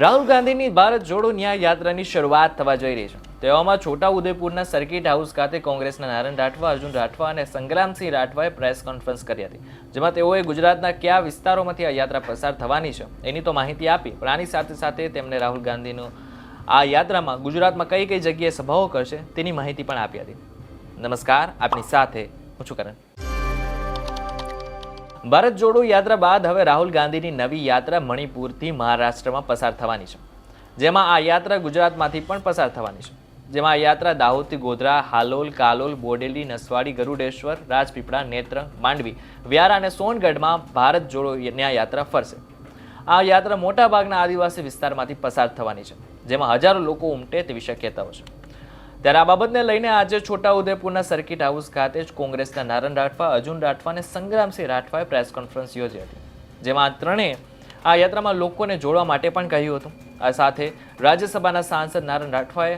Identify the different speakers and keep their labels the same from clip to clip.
Speaker 1: રાહુલ ગાંધીની ભારત જોડો ન્યાય યાત્રાની શરૂઆત થવા જઈ રહી છે. તેવામાં છોટા ઉદેપુરના સર્કિટ હાઉસ ખાતે કોંગ્રેસના નારાયણ રાઠવા, અર્જુન રાઠવા અને સંગ્રામસિંહ રાઠવાએ પ્રેસ કોન્ફરન્સ કરી હતી, જેમાં તેઓએ ગુજરાતના કયા વિસ્તારોમાંથી આ યાત્રા પસાર થવાની છે, એની તો માહિતી આપી, પણ આની સાથે સાથે તેમણે રાહુલ ગાંધીનું આ યાત્રામાં ગુજરાતમાં કઈ કઈ જગ્યાએ સભાઓ કરશે તેની માહિતી પણ આપી હતી. નમસ્કાર, આપની સાથે હું છું કરણ. ભારત જોડો યાત્રા બાદ હવે રાહુલ ગાંધીની નવી યાત્રા મણિપુરથી મહારાષ્ટ્રમાં પસાર થવાની છે. જેમાં આ યાત્રા ગુજરાતમાંથી પણ પસાર થવાની છે. જેમાં આ યાત્રા દાહોદથી ગોધરા, હાલોલ, કાલોલ, બોડેલી, નસવાડી, ગરુડેશ્વર, રાજપીપળા, નેત્ર, માંડવી, વ્યારા અને સોનગઢમાં ભારત જોડો યાત્રા ફરશે. આ યાત્રા મોટાભાગના આદિવાસી વિસ્તારમાંથી પસાર થવાની છે, જેમાં હજારો લોકો ઉમટે તેવી શક્યતાઓ છે. ત્યારે આ બાબતને લઈને આજે છોટાઉદેપુરના સર્કિટ હાઉસ ખાતે જ કોંગ્રેસના નારણ રાઠવા, અર્જુન રાઠવા અને સંગ્રામસિંહ રાઠવાએ પ્રેસ કોન્ફરન્સ યોજી હતી, જેમાં ત્રણેય આ યાત્રામાં લોકોને જોડવા માટે પણ કહ્યું હતું. આ સાથે રાજ્યસભાના સાંસદ નારણ રાઠવાએ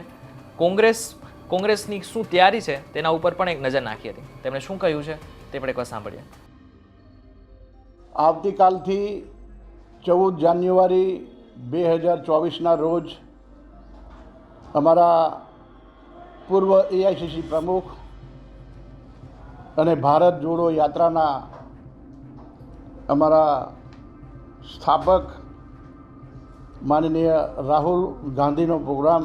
Speaker 1: કોંગ્રેસ, કોંગ્રેસની શું તૈયારી છે તેના ઉપર પણ એક નજર નાખી હતી. તેમણે શું કહ્યું છે તે પણ એકવાર સાંભળીએ.
Speaker 2: આવતીકાલથી ચૌદ જાન્યુઆરી બે હજાર ચોવીસના રોજ અમારા પૂર્વ એઆઈસીસી પ્રમુખ અને ભારત જોડો યાત્રાના અમારા સ્થાપક માનનીય રાહુલ ગાંધીનો પ્રોગ્રામ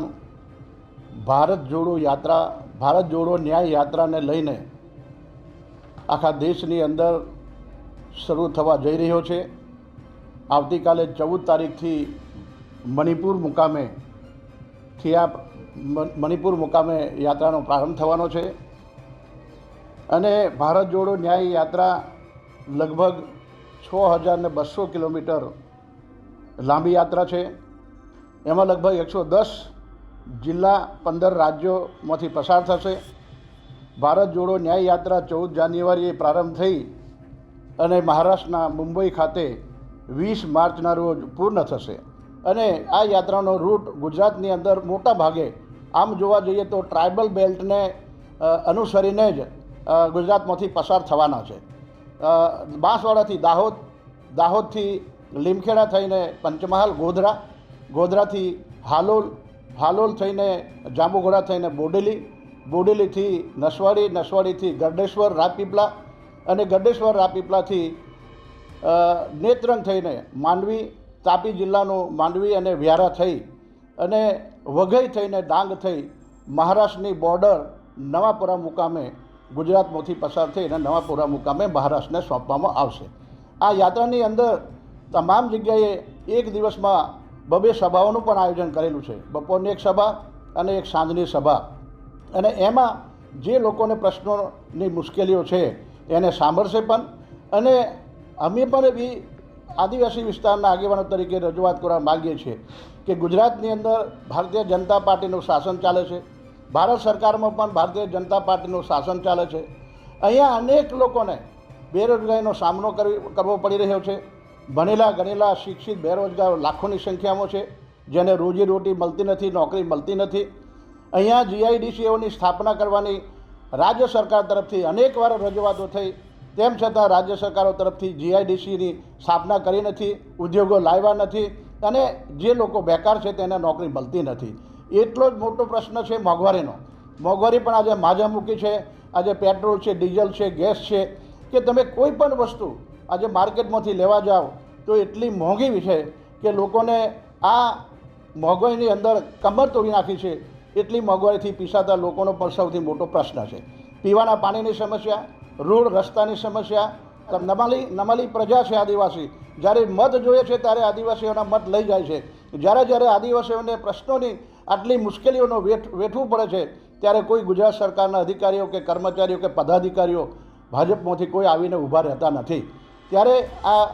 Speaker 2: ભારત જોડો યાત્રા, ભારત જોડો ન્યાય યાત્રાને લઈને આખા દેશની અંદર શરૂ થવા જઈ રહ્યો છે. આવતીકાલે ચૌદ તારીખથી મણિપુર મુકામે થી આ મણિપુર મુકામે યાત્રાનો પ્રારંભ થવાનો છે. અને ભારત જોડો ન્યાય યાત્રા લગભગ છ હજારને બસો કિલોમીટર લાંબી યાત્રા છે. એમાં લગભગ એકસો દસ જિલ્લા પંદર રાજ્યોમાંથી પસાર થશે. ભારત જોડો ન્યાય યાત્રા ચૌદ જાન્યુઆરીએ પ્રારંભ થઈ અને મહારાષ્ટ્રના મુંબઈ ખાતે વીસ માર્ચના રોજ પૂર્ણ થશે. અને આ યાત્રાનો રૂટ ગુજરાતની અંદર મોટા ભાગે આમ જોવા જઈએ તો ટ્રાઇબલ બેલ્ટને અનુસરીને જ ગુજરાતમાંથી પસાર થવાના છે. બાંસવાડાથી દાહોદ, દાહોદથી લીમખેડા થઈને પંચમહાલ, ગોધરા, ગોધરાથી હાલોલ હાલોલ થઈને જાંબુઘોડા થઈને બોડેલી, બોડેલીથી નસવાડી, નસવાડીથી ગરડેશ્વર રાજપીપળા અને ગરડેશ્વર રાજપીપળાથી નેત્રંગ થઈને માંડવી, તાપી જિલ્લાનું માંડવી અને વ્યારા થઈ અને વઘઈ થઈને ડાંગ થઈ મહારાષ્ટ્રની બોર્ડર નવાપુરા મુકામે ગુજરાતમાંથી પસાર થઈને નવાપુરા મુકામે મહારાષ્ટ્રને સોંપવામાં આવશે. આ યાત્રાની અંદર તમામ જગ્યાએ એક દિવસમાં બબે સભાઓનું પણ આયોજન કરેલું છે. બપોરની એક સભા અને એક સાંજની સભા. અને એમાં જે લોકોને પ્રશ્નોની મુશ્કેલીઓ છે એને સાંભળશે પણ. અને અમે પણ એવી આદિવાસી વિસ્તારના આગેવાનો તરીકે રજૂઆત કરવા માગીએ છીએ કે ગુજરાતની અંદર ભારતીય જનતા પાર્ટીનું શાસન ચાલે છે. ભારત સરકારમાં પણ ભારતીય જનતા પાર્ટીનું શાસન ચાલે છે. અહીંયા અનેક લોકોને બેરોજગારીનો સામનો કરવી પડી રહ્યો છે. ભણેલા, ગણેલા, શિક્ષિત, બેરોજગાર લાખોની સંખ્યામાં છે, જેને રોજીરોટી મળતી નથી, નોકરી મળતી નથી. અહીંયા જીઆઈડીસીઓની સ્થાપના કરવાની રાજ્ય સરકાર તરફથી અનેકવાર રજૂઆતો થઈ. તેમ છતાં રાજ્ય સરકારો તરફથી જીઆઈડીસીની સ્થાપના કરી નથી, ઉદ્યોગો લાવ્યા નથી અને જે લોકો બેકાર છે તેને નોકરી મળતી નથી. એટલો જ મોટો પ્રશ્ન છે મોંઘવારીનો. મોંઘવારી પણ આજે માજા મૂકી છે, આજે પેટ્રોલ છે, ડીઝલ છે, ગેસ છે, કે તમે કોઈ પણ વસ્તુ આજે માર્કેટમાંથી લેવા જાઓ, તો એટલી મોંઘી છે કે લોકોને આ મોંઘવારીની અંદર કમર તોડી નાખી છે, એટલી મોંઘવારીથી પીસાતા લોકોનો પણ સૌથી મોટો પ્રશ્ન છે. પીવાના પાણીની સમસ્યા રોડ રસ્તાની સમસ્યા નમાલી નમાલી પ્રજા છે આદિવાસી. જ્યારે મત જોઈએ છે ત્યારે આદિવાસીઓના મત લઈ જાય છે. જ્યારે જ્યારે આદિવાસીઓને પ્રશ્નોની આટલી મુશ્કેલીઓનો વેઠ વેઠવું પડે છે, ત્યારે કોઈ ગુજરાત સરકારના અધિકારીઓ કે કર્મચારીઓ કે પદાધિકારીઓ ભાજપમાંથી કોઈ આવીને ઊભા રહેતા નથી. ત્યારે આ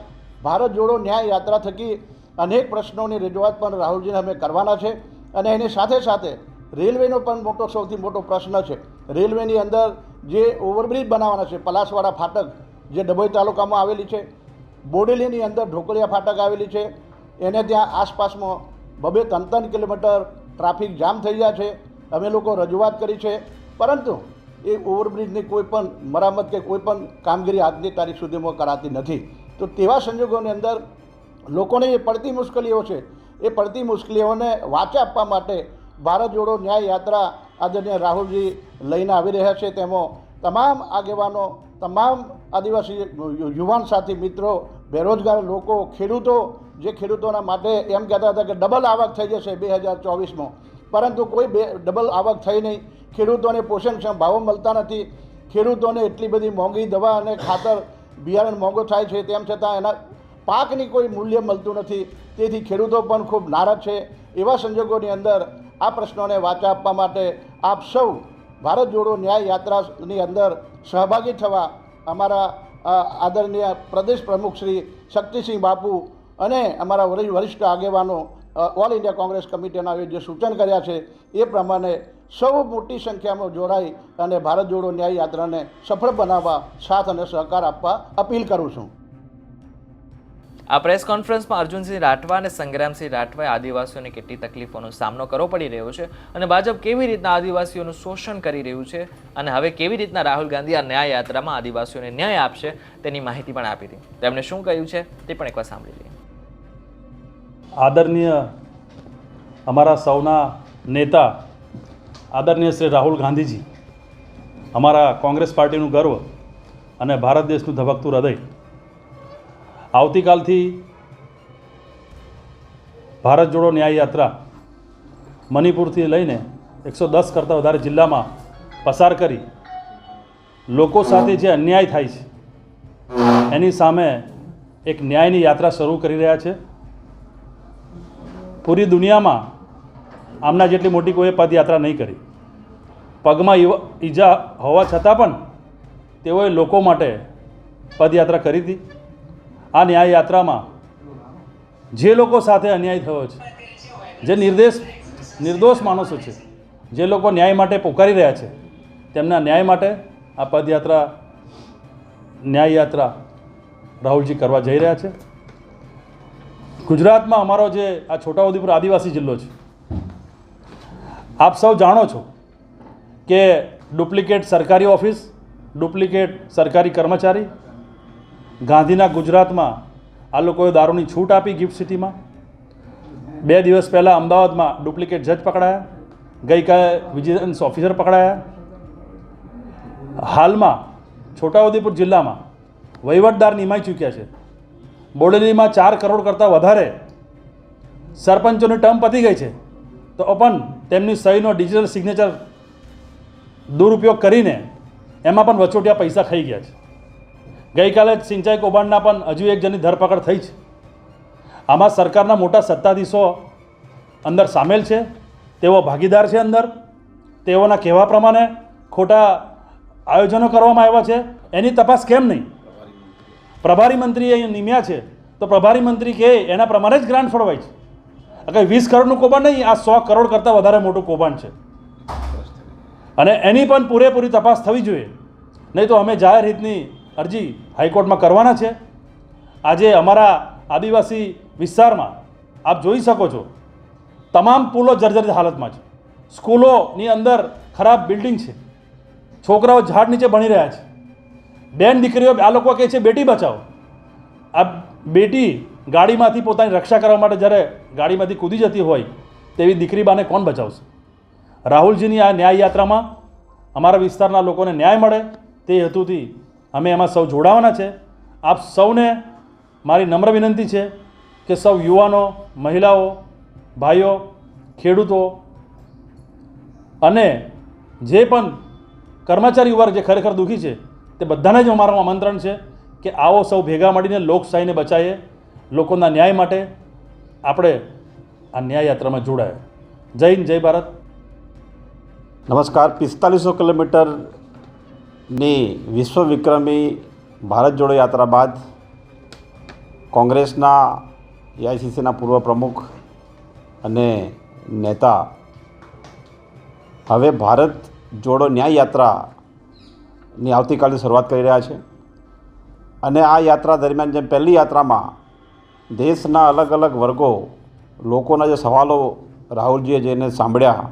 Speaker 2: ભારત જોડો ન્યાય યાત્રા થકી અનેક પ્રશ્નોની રજૂઆત પણ રાહુલજીને અમે કરવાના છે અને એની સાથે સાથે રેલવેનો પણ મોટો સૌથી મોટો પ્રશ્ન છે. રેલવેની અંદર જે ઓવરબ્રિજ બનાવવાના છે, પલાસવાડા ફાટક જે ડભોઈ તાલુકામાં આવેલી છે, બોડેલીની અંદર ઢોકળિયા ફાટક આવેલી છે, એને ત્યાં આસપાસમાં બબે ત્રણ ત્રણ કિલોમીટર ટ્રાફિક જામ થઈ ગયા છે, અમે લોકો રજૂઆત કરી છે, પરંતુ એ ઓવરબ્રિજની કોઈ પણ મરામત કે કોઈ પણ કામગીરી આજની તારીખ સુધીમાં કરાતી નથી. તો તેવા સંજોગોની અંદર લોકોને જે પડતી મુશ્કેલીઓ છે, એ પડતી મુશ્કેલીઓને વાચા આપવા માટે ભારત જોડો ન્યાય યાત્રા આદરણીય રાહુલજી લઈને આવી રહ્યા છે. તેમાં તમામ આગેવાનો, તમામ આદિવાસી યુવાન સાથી, મિત્રો, બેરોજગાર લોકો, ખેડૂતો, જે ખેડૂતોના માટે એમ કહેતા હતા કે ડબલ આવક થઈ જશે બે હજાર ચોવીસમાં. પરંતુ કોઈ બે, ડબલ આવક થઈ નહીં. ખેડૂતોને પોષણક્ષમ ભાવો મળતા નથી. ખેડૂતોને એટલી બધી મોંઘી દવા અને ખાતર બિયારણ મોંઘો થાય છે. તેમ છતાં એના પાકની કોઈ મૂલ્ય મળતું નથી. તેથી ખેડૂતો પણ ખૂબ નારાજ છે. એવા સંજોગોની અંદર આ પ્રશ્નોને વાચા આપવા માટે આપ સૌ ભારત જોડો ન્યાય યાત્રાની અંદર સહભાગી થવા અમારા આદરણીય પ્રદેશ પ્રમુખ શ્રી શક્તિસિંહ બાપુ અને અમારા વરિ- વરિષ્ઠ આગેવાનો ઓલ ઇન્ડિયા કોંગ્રેસ કમિટીના જે સૂચન કર્યા છે એ પ્રમાણે સૌ મોટી સંખ્યામાં જોડાઈ અને ભારત જોડો ન્યાય યાત્રાને સફળ બનાવવા સાથ અને સહકાર આપવા અપીલ કરું છું.
Speaker 1: આ પ્રેસ કોન્ફરન્સમાં અર્જુનસિંહ રાઠવા અને સંગ્રામસિંહ રાઠવાએ આદિવાસીઓને કેટલી તકલીફોનો સામનો કરવો પડી રહ્યો છે અને ભાજપ કેવી રીતના આદિવાસીઓનું શોષણ કરી રહ્યું છે અને હવે કેવી રીતના રાહુલ ગાંધી આ ન્યાય યાત્રામાં આદિવાસીઓને ન્યાય આપશે તેની માહિતી પણ આપી હતી. તેમણે શું કહ્યું છે તે પણ એકવાર સાંભળી લઈએ.
Speaker 3: આદરણીય અમારા સૌના નેતા, આદરણીય શ્રી રાહુલ ગાંધીજી, અમારા કોંગ્રેસ પાર્ટીનું ગર્વ અને ભારત દેશનું ધબકતું હૃદય આવતીકાલથી ભારત જોડો ન્યાય યાત્રા મણિપુરથી લઈને એકસો દસ કરતાં વધારે જિલ્લામાં પસાર કરી લોકો સાથે જે અન્યાય થાય છે, એની સામે એક ન્યાયની યાત્રા શરૂ કરી રહ્યા છે. પૂરી દુનિયામાં આમના જેટલી મોટી કોઈ પદયાત્રા નહીં કરી. પગમાં ઈજા હોવા છતાં પણ તેઓએ લોકો માટે પદયાત્રા કરી હતી. આ ન્યાય યાત્રામાં જે લોકો સાથે અન્યાય થયો છે, જે નિર્દેશ, નિર્દોષ માણસો છે, જે લોકો ન્યાય માટે પોકારી રહ્યા છે, તેમના ન્યાય માટે આ પદયાત્રા ન્યાય યાત્રા રાહુલજી કરવા જઈ રહ્યા છે. ગુજરાતમાં અમારો જે આ છોટાઉદેપુર આદિવાસી જિલ્લો છે, આપ સૌ જાણો છો કે ડુપ્લિકેટ સરકારી ઓફિસ, ડુપ્લિકેટ સરકારી કર્મચારી ગાંધીના ગુજરાતમાં આ લોકોએ દારૂની છૂટ આપી ગિફ્ટ સિટીમાં. બે દિવસ પહેલાં અમદાવાદમાં ડુપ્લિકેટ જજ પકડાયા. ગઈકાલે વિજિલન્સ ઓફિસર પકડાયા. હાલમાં છોટાઉદેપુર જિલ્લામાં વહીવટદાર નિમાઈ ચૂક્યા છે. બોડેલીમાં ચાર કરોડ કરતાં વધારે સરપંચોની ટર્મ પતી ગઈ છે. તો પણ તેમની સહીનો ડિજિટલ સિગ્નેચર દુરુપયોગ કરીને એમાં પણ વચોટિયા પૈસા ખાઈ ગયા છે. ગઈકાલે સિંચાઈ કૌભાંડના પણ હજુ એક જણની ધરપકડ થઈ છે. આમાં સરકારના મોટા સત્તાધીશો અંદર સામેલ છે, તેઓ ભાગીદાર છે અંદર, તેઓના કહેવા પ્રમાણે ખોટા આયોજનો કરવામાં આવ્યા છે. એની તપાસ કેમ નહીં? પ્રભારી મંત્રી અહીંયા નિમ્યા છે, તો પ્રભારી મંત્રી કહે એના પ્રમાણે જ ગ્રાન્ટ ફળવાય છે. અગર વીસ કરોડનું કૌભાંડ નહીં, આ સો કરોડ કરતાં વધારે મોટું કૌભાંડ છે. અને એની પણ પૂરેપૂરી તપાસ થવી જોઈએ. નહીં તો અમે જાહેર હિતની અરજી હાઈકોર્ટમાં કરવાના છે. આજે અમારા આદિવાસી વિસ્તારમાં આપ જોઈ શકો છો, તમામ પુલો જર્જરિત હાલતમાં છે. સ્કૂલોની અંદર ખરાબ બિલ્ડિંગ છે. છોકરાઓ ઝાડ નીચે ભણી રહ્યા છે. બેન દીકરીઓ, આ લોકો કહે છે, બેટી, બચાવો. આ બેટી ગાડીમાંથી પોતાની રક્ષા કરવા માટે જ્યારે ગાડીમાંથી કૂદી જતી હોય, તેવી દીકરી બાને કોણ બચાવશે? રાહુલજીની આ ન્યાય યાત્રામાં અમારા વિસ્તારના લોકોને ન્યાય મળે તે હેતુથી અમે એમાં સૌ જોડાવાના છે. આપ સૌને મારી નમ્ર વિનંતી છે કે સૌ યુવાનો, મહિલાઓ, ભાઈઓ, ખેડૂતો અને જે પણ કર્મચારી વર્ગ જે ખરેખર દુઃખી છે, તે બધાને જ અમારું આમંત્રણ છે કે આવો સૌ ભેગા મળીને લોકશાહીને બચાવીએ લોકોના ન્યાય માટે આપણે આ ન્યાય યાત્રામાં જોડાય. જય હિન્દ, જય ભારત.
Speaker 4: નમસ્કાર. પિસ્તાલીસો કિલોમીટરની વિશ્વ વિક્રમી ભારત જોડો યાત્રા બાદ કોંગ્રેસના એઆઈસીસીના પૂર્વ પ્રમુખ અને નેતા હવે ભારત જોડો ન્યાય યાત્રાની આવતીકાલની શરૂઆત કરી રહ્યા છે અને આ યાત્રા દરમિયાન જેમ પહેલી યાત્રામાં દેશના અલગ અલગ વર્ગો લોકોના જે સવાલો રાહુલજીએ જેને સાંભળ્યા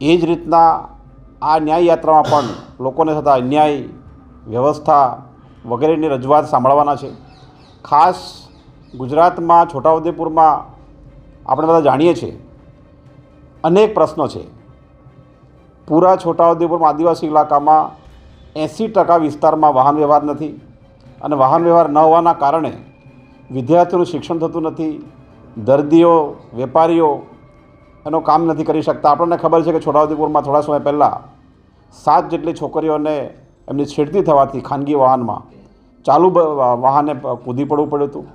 Speaker 4: એ જ રીતના આ ન્યાય યાત્રામાં પણ લોકોને થતા અન્યાય, વ્યવસ્થા વગેરેની રજૂઆત સાંભળવાના છે. ખાસ ગુજરાતમાં, છોટાઉદેપુરમાં આપણે બધા જાણીએ છીએ, અનેક પ્રશ્નો છે. પૂરા છોટાઉદેપુરમાં આદિવાસી ઇલાકામાં એંસી ટકા વિસ્તારમાં વાહન વ્યવહાર નથી અને વાહન વ્યવહાર ન હોવાના કારણે વિદ્યાર્થીઓનું શિક્ષણ થતું નથી, દર્દીઓ, વેપારીઓ એનું કામ નથી કરી શકતા. આપણને ખબર છે કે છોટાઉદેપુરમાં થોડા સમય પહેલાં સાત જેટલી છોકરીઓને એમની છેડતી થવાથી ખાનગી વાહનમાં ચાલુ વાહને કૂદી પડવું પડ્યું હતું.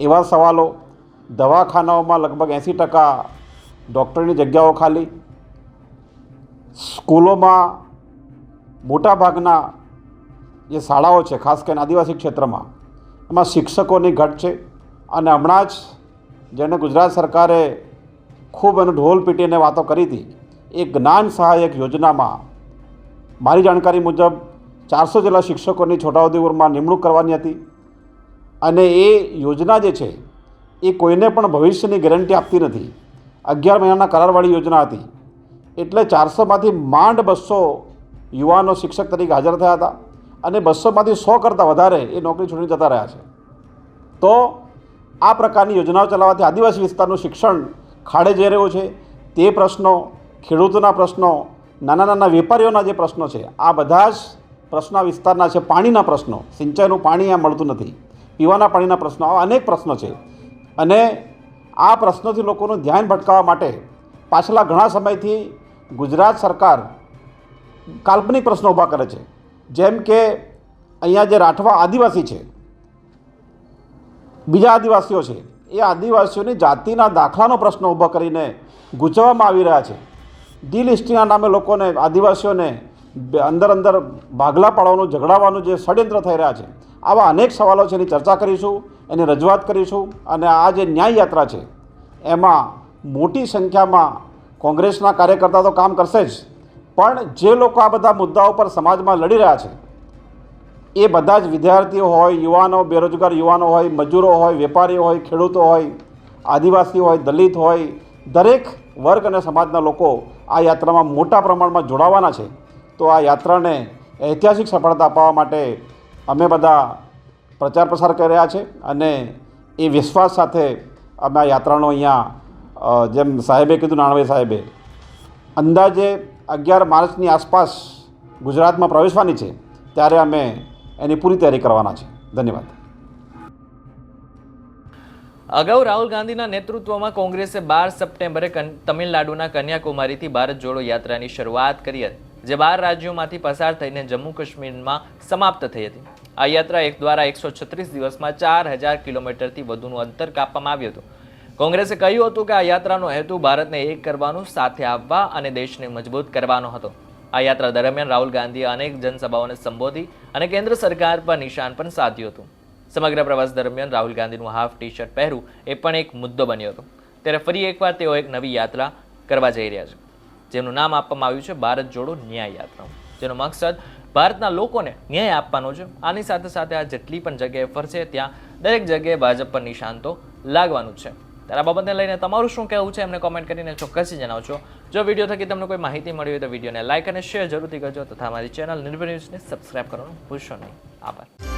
Speaker 4: એવા સવાલો દવાખાનાઓમાં લગભગ એંસી ટકા ડૉક્ટરની જગ્યાઓ ખાલી. સ્કૂલોમાં મોટાભાગના જે શાળાઓ છે, ખાસ કરીને આદિવાસી ક્ષેત્રમાં, એમાં શિક્ષકોની ઘટ છે અને હમણાં જ જેને ગુજરાત સરકારે ખૂબ એનું ઢોલ પીટીને વાતો કરી હતી, એ જ્ઞાન સહાયક યોજનામાં મારી જાણકારી મુજબ ચારસો જેટલા શિક્ષકોની છોટાઉદેપુરમાં નિમણૂક કરવાની હતી અને એ યોજના જે છે, એ કોઈને પણ ભવિષ્યની ગેરંટી આપતી નથી. અગિયાર મહિનાના કરારવાળી યોજના હતી. એટલે ચારસોમાંથી માંડ બસો યુવાનો શિક્ષક તરીકે હાજર થયા હતા અને બસોમાંથી સો કરતાં વધારે એ નોકરી છોડીને જતા રહ્યા છે. તો આ પ્રકારની યોજનાઓ ચલાવવાથી આદિવાસી વિસ્તારનું શિક્ષણ ખાડે જઈ રહ્યું છે. તે પ્રશ્નો, ખેડૂતોના પ્રશ્નો નાના નાના વેપારીઓના જે પ્રશ્નો છે, આ બધા જ પ્રશ્નો વિસ્તારના છે પાણીના પ્રશ્નો, સિંચાઈનું પાણી અહીંયા મળતું નથી, પીવાના પાણીના પ્રશ્નો, આવા અનેક પ્રશ્નો છે. અને આ પ્રશ્નોથી લોકોનું ધ્યાન ભટકાવવા માટે પાછલા ઘણા સમયથી ગુજરાત સરકાર કાલ્પનિક પ્રશ્નો ઊભા કરે છે. જેમ કે અહીંયા જે રાઠવા આદિવાસી છે, બીજા આદિવાસીઓ છે, એ આદિવાસીઓની જાતિના દાખલાનો પ્રશ્ન ઊભો કરીને ગૂંચવવામાં આવી રહ્યા છે. ડિલિસ્ટિંગના નામે લોકોને, આદિવાસીઓને અંદર અંદર ભાગલા પાડવાનું, ઝઘડાવાનું જે ષડયંત્ર થઈ રહ્યા છે, આવા અનેક સવાલો છે એની ચર્ચા કરીશું, એની રજૂઆત કરીશું અને આ જે ન્યાય યાત્રા છે, એમાં મોટી સંખ્યામાં કોંગ્રેસના કાર્યકર્તા તો કામ કરશે જ, પણ જે લોકો આ બધા મુદ્દાઓ પર સમાજમાં લડી રહ્યા છે, એ બધા જ વિદ્યાર્થીઓ હોય, યુવાનો, બેરોજગાર યુવાનો હોય, મજૂરો હોય, વેપારીઓ હોય, ખેડૂતો હોય, આદિવાસી હોય, દલિત હોય, દરેક વર્ગ અને સમાજના લોકો આ યાત્રામાં મોટા પ્રમાણમાં જોડાવાના છે. તો આ યાત્રાને ઐતિહાસિક સફળતા અપાવવા માટે અમે બધા પ્રચાર પ્રસાર કરી રહ્યા છે અને એ વિશ્વાસ સાથે અમે આ યાત્રાનો અહીંયા જેમ સાહેબે કીધું, નાણભાઈ સાહેબે, અંદાજે અગિયાર માર્ચની આસપાસ ગુજરાતમાં પ્રવેશવાની છે, ત્યારે અમે એની પૂરી તૈયારી કરવાના છે. ધન્યવાદ.
Speaker 1: અગાઉ રાહુલ ગાંધીના નેતૃત્વમાં કોંગ્રેસે બાર સપ્ટેમ્બરે તમિલનાડુના કન્યાકુમારીથી ભારત જોડો યાત્રાની શરૂઆત કરી હતી, જે બાર રાજ્યોમાંથી પસાર થઈને જમ્મુ કાશ્મીરમાં સમાપ્ત થઈ હતી. આ યાત્રા એક દ્વારા એકસો છત્રીસ દિવસમાં ચાર હજાર કિલોમીટરથી વધુનું અંતર કાપવામાં આવ્યું હતું. કોંગ્રેસે કહ્યું હતું કે આ યાત્રાનો હેતુ ભારતને એક કરવાનું સાથે આવવા અને દેશને મજબૂત કરવાનો હતો. આ યાત્રા દરમિયાન રાહુલ ગાંધીએ અનેક જનસભાઓને સંબોધી અને કેન્દ્ર સરકાર પર નિશાન પણ સાધ્યું હતું. સમગ્ર પ્રવાસ દરમિયાન રાહુલ ગાંધીનું હાફ ટી શર્ટ પહેરવું એ પણ એક મુદ્દો બન્યો હતો. ત્યારે ફરી એકવાર તેઓ એક નવી યાત્રા કરવા જઈ રહ્યા છે. જેનું નામ આપવામાં આવ્યું છે ભારત જોડો ન્યાય યાત્રા. જેનો મકસદ ભારતના લોકોને ન્યાય આપવાનો છે. આની સાથે સાથે આ જેટલી પણ જગ્યાએ ફરશે ત્યાં દરેક જગ્યાએ ભાજપ પર નિશાન તો લાગવાનું છે. ત્યારે આ બાબતને લઈને તમારું શું કહેવું છે એમને કોમેન્ટ કરીને ચોક્કસથી જણાવજો. જો વીડિયો થકી તમને કોઈ માહિતી મળી હોય તો વિડીયોને લાઇક અને શેર જરૂરથી કરજો તથા અમારી ચેનલ નિર્ભય ન્યૂઝને સબસ્ક્રાઇબ કરવાનું ભૂલશો નહીં. આભાર.